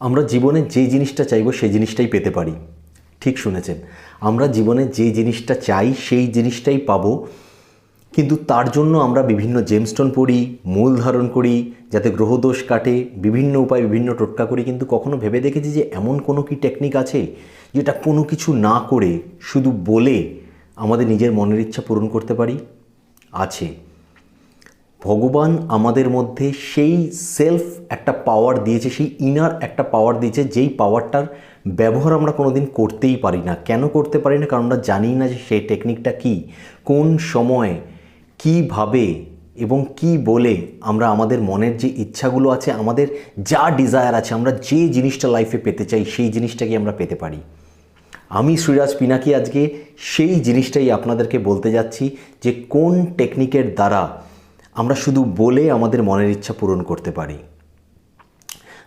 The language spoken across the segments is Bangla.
আমরা জীবনে যে জিনিসটা চাইব সেই জিনিসটাই পেতে পারি। ঠিক শুনেছেন। আমরা জীবনে যে জিনিসটা চাই সেই জিনিসটাই পাবো। কিন্তু তার জন্য আমরা বিভিন্ন জেমস্টোন পড়ি, মূল ধারণ করি, যাতে গ্রহদোষ কাটে, বিভিন্ন উপায়, বিভিন্ন টোটকা করি। কিন্তু কখনো ভেবে দেখেছি যে এমন কোনো কি টেকনিক আছে যেটা কোনো কিছু না করে শুধু বলে আমাদের নিজের মনের ইচ্ছা পূরণ করতে পারি? আছে। ভগবান আমাদের মধ্যে সেই সেলফ একটা পাওয়ার দিয়েছে, সেই ইনার একটা পাওয়ার দিয়েছে, যেই পাওয়ারটার ব্যবহার আমরা কোনোদিন করতেই পারি না। কেন করতে পারি না? কারণ আমরা জানি না যে সেই টেকনিকটা কি, কোন সময় কীভাবে এবং কি বলে আমরা আমাদের মনের যে ইচ্ছাগুলো আছে, আমাদের যা ডিজায়ার আছে, আমরা যে জিনিসটা লাইফে পেতে চাই, সেই জিনিসটাকে আমরা পেতে পারি। আমি শ্রীরাজ পিনাকি আজকে সেই জিনিসটাই আপনাদেরকে বলতে যাচ্ছি যে কোন টেকনিকের দ্বারা আমরা শুধু বলে আমাদের মনের ইচ্ছা পূরণ করতে পারি।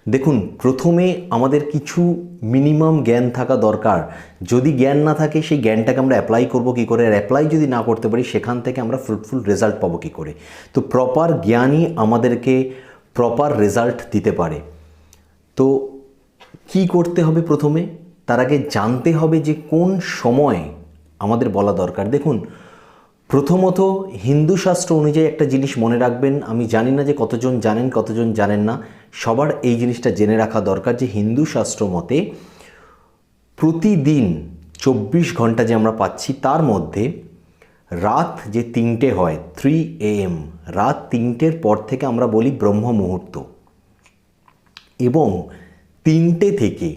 দেখুন, প্রথমে আমাদের কিছু মিনিমাম জ্ঞান থাকা দরকার। যদি জ্ঞান না থাকে, সেই জ্ঞানটাকে আমরা অ্যাপ্লাই করব কী করে? আর অ্যাপ্লাই যদি না করতে পারি, সেখান থেকে আমরা ফ্রুটফুল রেজাল্ট পাবো কী করে? তো প্রপার জ্ঞানই আমাদেরকে প্রপার রেজাল্ট দিতে পারে। তো কি করতে হবে প্রথমে? তার আগে জানতে হবে যে কোন সময় আমাদের বলা দরকার। দেখুন প্রথমত হিন্দু শাস্ত্র অনুযায়ী একটা জিনিস মনে রাখবেন, আমি জানি না যে কতজন জানেন কতজন জানেন না। সবার এই জিনিসটা জেনে রাখা দরকার যে হিন্দু শাস্ত্র মতে প্রতিদিন চব্বিশ ঘণ্টা যে আমরা পাচ্ছি, তার মধ্যে রাত যে তিনটে হয় থ্রি এএম রাত তিনটের পর থেকে আমরা বলি ব্রহ্ম মুহূর্ত। এবং তিনটে থেকে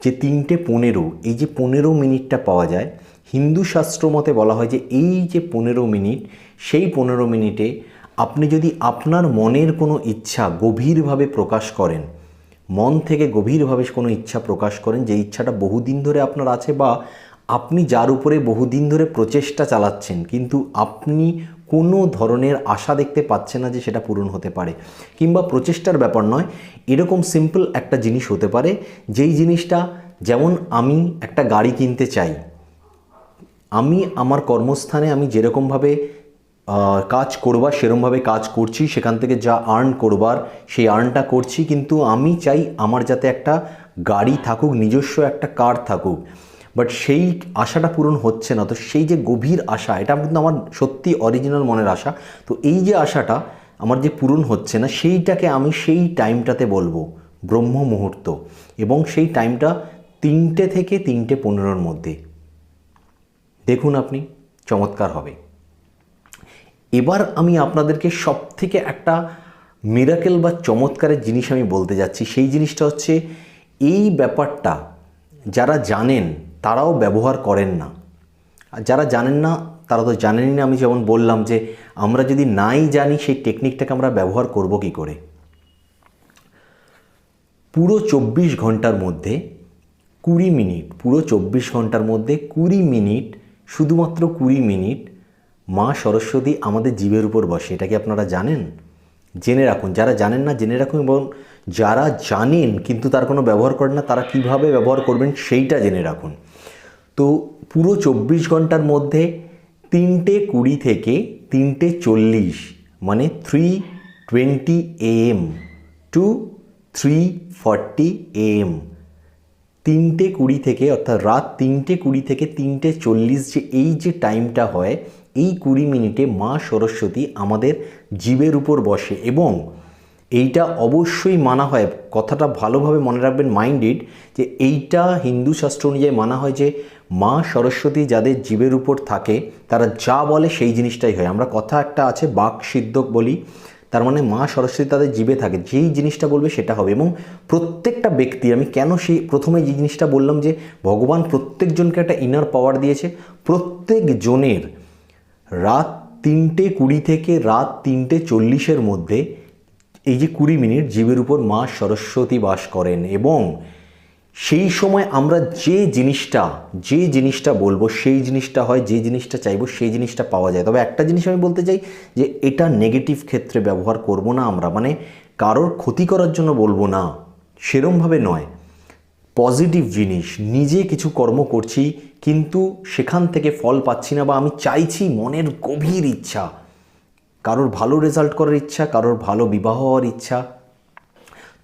যে তিনটে পনেরো, এই যে পনেরো মিনিটটা পাওয়া যায় হিন্দু শাস্ত্র মতে বলা হয় যে এই যে পনেরো মিনিট, সেই পনেরো মিনিটে আপনি যদি আপনার মনের কোনো ইচ্ছা গভীরভাবে প্রকাশ করেন, মন থেকে গভীরভাবে কোনো ইচ্ছা প্রকাশ করেন, যে ইচ্ছাটা বহুদিন ধরে আপনার আছে বা আপনি যার উপরে বহুদিন ধরে প্রচেষ্টা চালাচ্ছেন, কিন্তু আপনি কোনো ধরনের আশা দেখতে পাচ্ছে না যে সেটা পূরণ হতে পারে, কিংবা প্রচেষ্টার ব্যাপার নয়, এরকম সিম্পল একটা জিনিস হতে পারে, যেই জিনিসটা যেমন আমি একটা গাড়ি কিনতে চাই আমি আমার কর্মস্থানে আমি যেরকমভাবে কাজ করবার সেরমভাবে কাজ করছি, সেখান থেকে যা আর্ন করবার, সেই আর্নটা করছি, কিন্তু আমি চাই আমার যাতে একটা গাড়ি থাকুক, নিজস্ব একটা কার থাকুক। বাট সেই আশাটা পূরণ হচ্ছে না, তো সেই যে গভীর আশা, এটা কিন্তু আমার সত্যি অরিজিনাল মনের আশা। তো এই যে আশাটা আমার যে পূরণ হচ্ছে না, সেইটাকে আমি সেই টাইমটাতে বলব, ব্রহ্ম মুহূর্ত। এবং সেই টাইমটা তিনটে থেকে তিনটে পনেরোর মধ্যে। দেখুন আপনি, চমৎকার হবে। এবার আমি আপনাদেরকে সব থেকে একটা মিরাকেল বা চমৎকারের জিনিস আমি বলতে যাচ্ছি। সেই জিনিসটা হচ্ছে, এই ব্যাপারটা যারা জানেন, তারাও ব্যবহার করেন না। আর যারা জানেন না, তারা তো জানেনই না। আমি যেমন বললাম যে, আমরা যদি নাই জানি, সেই টেকনিকটাকে আমরা ব্যবহার করব কি করে? পুরো চব্বিশ ঘণ্টার মধ্যে কুড়ি মিনিট, পুরো চব্বিশ ঘণ্টার মধ্যে কুড়ি মিনিট শুধুমাত্র কুড়ি মিনিট মা সরস্বতী আমাদের জীবের উপর বসে, এটা কি আপনারা জানেন? জেনে রাখুন, যারা জানেন না জেনে রাখুন এবং যারা জানেন কিন্তু তার কোনো ব্যবহার করেন না, তারা কীভাবে ব্যবহার করবেন সেইটা জেনে রাখুন। তো পুরো চব্বিশ ঘণ্টার মধ্যে তিনটে কুড়ি থেকে তিনটে চল্লিশ মানে three twenty AM to three forty AM তিনটে কুড়ি থেকে, অর্থাৎ রাত তিনটে কুড়ি থেকে তিনটে চল্লিশ যে এই যে টাইমটা হয়, এই কুড়ি মিনিটে মা সরস্বতী আমাদের জীবের উপর বসে এবং এইটা অবশ্যই মানা হয়। কথাটা ভালোভাবে মনে রাখবেন, মাইন্ডেড, যে এইটা হিন্দু শাস্ত্র অনুযায়ী মানা হয় যে মা সরস্বতী যাদের জীবের উপর থাকে, তারা যা বলে সেই জিনিসটাই হয়। আমরা কথা একটা আছে বাক সিদ্ধক বলি তার মানে মা সরস্বতী তাদের জীবে থাকে, যেই জিনিসটা বলবে সেটা হবে। এবং প্রত্যেকটা ব্যক্তি, আমি কেন সেই প্রথমে যে জিনিসটা বললাম যে ভগবান প্রত্যেকজনকে একটা ইনার পাওয়ার দিয়েছে প্রত্যেক জনের রাত তিনটে কুড়ি থেকে রাত তিনটে চল্লিশের মধ্যে এই যে কুড়ি মিনিট, জীবের উপর মা সরস্বতী বাস করেন এবং সেই সময় আমরা যে জিনিসটা যে জিনিসটা বলব, সেই জিনিসটা হয়, যে জিনিসটা চাইব, সেই জিনিসটা পাওয়া যায়। তবে একটা জিনিস আমি বলতে চাই যে, এটা নেগেটিভ ক্ষেত্রে ব্যবহার করব না আমরা। মানে কারোর ক্ষতি করার জন্য বলব না। সেরমভাবে নয়। পজিটিভ জিনিস, নিজে কিছু কর্ম করছি, কিন্তু সেখান থেকে ফল পাচ্ছি না বা আমি চাইছি মনের গভীর ইচ্ছা। কারোর ভালো রেজাল্ট করার ইচ্ছা, কারোর ভালো বিবাহ হওয়ার ইচ্ছা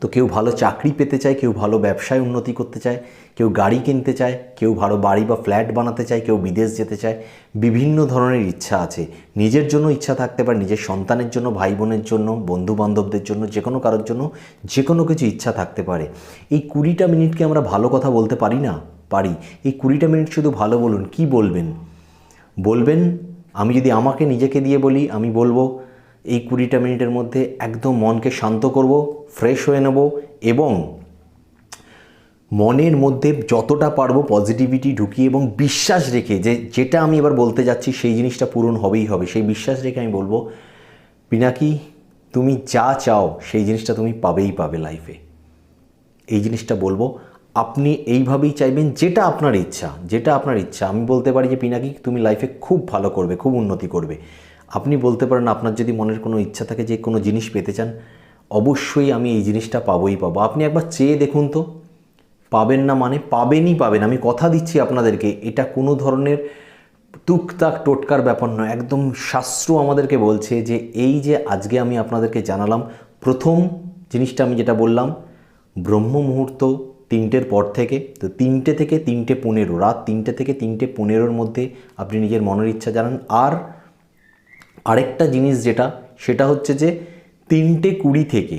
তো কেউ ভালো চাকরি পেতে চায়, কেউ ভালো ব্যবসায় উন্নতি করতে চায়, কেউ গাড়ি কিনতে চায়, কেউ ভালো বাড়ি বা ফ্ল্যাট বানাতে চায়, কেউ বিদেশ যেতে চায়, বিভিন্ন ধরনের ইচ্ছা আছে। নিজের জন্য ইচ্ছা থাকতে পারে, নিজের সন্তানের জন্য ভাই বোনের জন্য বন্ধু বান্ধবদের জন্য যে কোনো কারোর জন্য যে কোনো কিছু ইচ্ছা থাকতে পারে। এই কুড়িটা মিনিটকে আমরা ভালো কথা বলতে পারি না? পারি। এই কুড়িটা মিনিট শুধু ভালো বলুন, কি বলবেন? বলবেন, আমি যদি আমাকে নিজেকে দিয়ে বলি, আমি বলব এই কুড়িটা মিনিটের মধ্যে একদম মনকে শান্ত করব ফ্রেশ হয়ে নেব এবং মনের মধ্যে যতটা পারব পজিটিভিটি ঢুকিয়ে এবং বিশ্বাস রেখে যে যেটা আমি এবার বলতে যাচ্ছি সেই জিনিসটা পূরণ হবেই হবে। সেই বিশ্বাস রেখে আমি বলব, পিনাকি, তুমি যা চাও সেই জিনিসটা তুমি পাবেই পাবে লাইফে এই জিনিসটা বলব, আপনি এইভাবেই চাইবেন যেটা আপনার ইচ্ছা, যেটা আপনার ইচ্ছা। আমি বলতে পারি যে, পিনাকি, তুমি লাইফে খুব ভালো করবে, খুব উন্নতি করবে। আপনি বলতে পারেন আপনার যদি মনের কোনো ইচ্ছা থাকে যে কোনো জিনিস পেতে চান, অবশ্যই আমি এই জিনিসটা পাবোই পাবো। আপনি একবার চেয়ে দেখুন তো, পাবেন না মানে পাবেনই পাবেন। আমি কথা দিচ্ছি আপনাদেরকে, এটা কোনো ধরনের টুকটাক টোটকার ব্যাপার নয়। একদম শাস্ত্র আমাদেরকে বলছে যে এই যে আজকে আমি আপনাদেরকে জানালাম, প্রথম জিনিসটা আমি যেটা বললাম, ব্রহ্ম মুহূর্ত তিনটের পর থেকে, তো তিনটে থেকে তিনটে পনেরো, রাত তিনটে থেকে তিনটে পনেরোর মধ্যে আপনি নিজের মনের ইচ্ছা জানান। আর আরেকটা জিনিস যেটা, সেটা হচ্ছে যে তিনটে কুড়ি থেকে,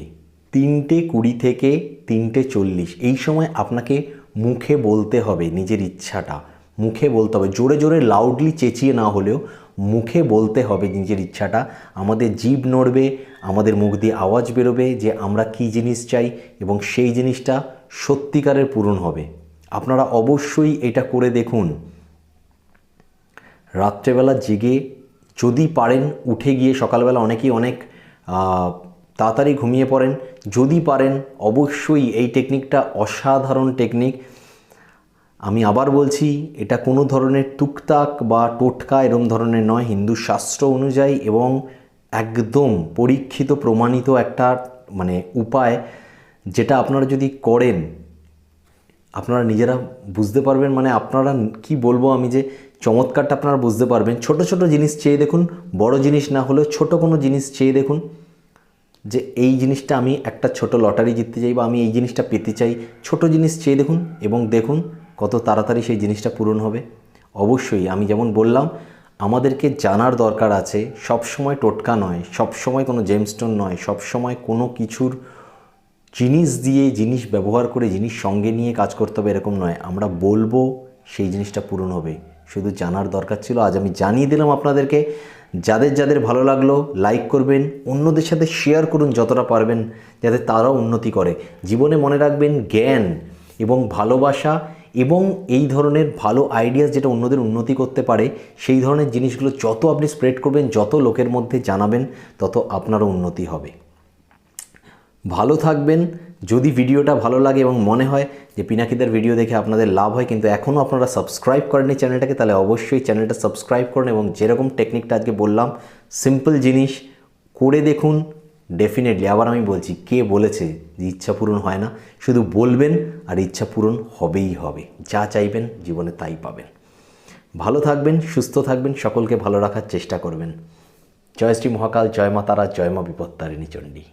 তিনটে কুড়ি থেকে তিনটে চল্লিশ, এই সময় আপনাকে মুখে বলতে হবে নিজের ইচ্ছাটা। মুখে বলতে হবে, জোরে জোরে লাউডলি চেঁচিয়ে না হলেও মুখে বলতে হবে নিজের ইচ্ছাটা। আমাদের জীব নড়বে, আমাদের মুখ দিয়ে আওয়াজ বেরোবে যে আমরা কী জিনিস চাই এবং সেই জিনিসটা সত্যিকারের পূরণ হবে। আপনারা অবশ্যই এটা করে দেখুন। রাত্রেবেলা জেগে যদি পারেন, উঠে গিয়ে সকালবেলা অনেকেই অনেক তাড়াতাড়ি ঘুমিয়ে পড়েন। যদি পারেন, অবশ্যই এই টেকনিকটা অসাধারণ টেকনিক। আমি আবার বলছি, এটা কোনো ধরনের টুকটাক বা টোটকা এরম ধরনের নয়। হিন্দু শাস্ত্র অনুযায়ী এবং একদম পরীক্ষিত, প্রমাণিত একটা মানে উপায় যেটা আপনারা যদি করেন, আপনারা নিজেরা বুঝতে পারবেন। মানে আপনারা কি বলব আমি যে চমৎকারটা আপনারা বুঝতে পারবেন। ছোট ছোট জিনিস চেয়ে দেখুন, বড় জিনিস না হলেও ছোট কোনো জিনিস চেয়ে দেখুন যে এই জিনিসটা আমি একটা ছোট লটারি জিততে চাই বা আমি এই জিনিসটা পেতে চাই। ছোট জিনিস চেয়ে দেখুন এবং দেখুন কত তাড়াতাড়ি সেই জিনিসটা পূরণ হবে। অবশ্যই আমি যেমন বললাম, আমাদেরকে জানার দরকার আছে সব সময় টোটকা নয় সব সময় কোনো জেমস্টোন নয় সব সময় কোনো কিছুর জিনিস দিয়ে জিনিস ব্যবহার করে, জিনিস সঙ্গে নিয়ে কাজ করতে হবে এরকম নয়। আমরা বলব সেই জিনিসটা পূরণ হবে। শুধু জানার দরকার ছিল, আজ আমি জানিয়ে দিলাম আপনাদেরকে। যাদের যাদের ভালো লাগল লাইক করবেন, অন্যদের সাথে শেয়ার করুন যতটা পারবেন, যাতে তারাও উন্নতি করে। জীবনে মনে রাখবেন, জ্ঞান এবং ভালোবাসা এবং এই ধরনের ভালো আইডিয়াস যেটা অন্যদের উন্নতি করতে পারে, সেই ধরনের জিনিসগুলো যত আপনি স্প্রেড করবেন, যত লোকের মধ্যে জানাবেন, তত আপনারও উন্নতি হবে। ভালো থাকবেন যদি ভিডিওটা ভালো লাগে এবং মনে হয় যে পিনাকিদার ভিডিও দেখে আপনাদের লাভ হয়, কিন্তু এখনও আপনারা সাবস্ক্রাইব করেননি চ্যানেলটাকে, তাহলে অবশ্যই চ্যানেলটা সাবস্ক্রাইব করুন এবং যেরকম টেকনিকটা আজকে বললাম সিম্পল জিনিস করে দেখুন ডেফিনেটলি আবার আমি বলছি, কে বলেছে যে ইচ্ছা পূরণ হয় না? শুধু বলবেন আর ইচ্ছা পূরণ হবেই হবে। যা চাইবেন জীবনে তাই পাবেন। ভালো থাকবেন, সুস্থ থাকবেন, সকলকে ভালো রাখার চেষ্টা করবেন। জয় শ্রী মহাকাল, জয় মা তারা, জয় মা বিপত্তারিণী চণ্ডী।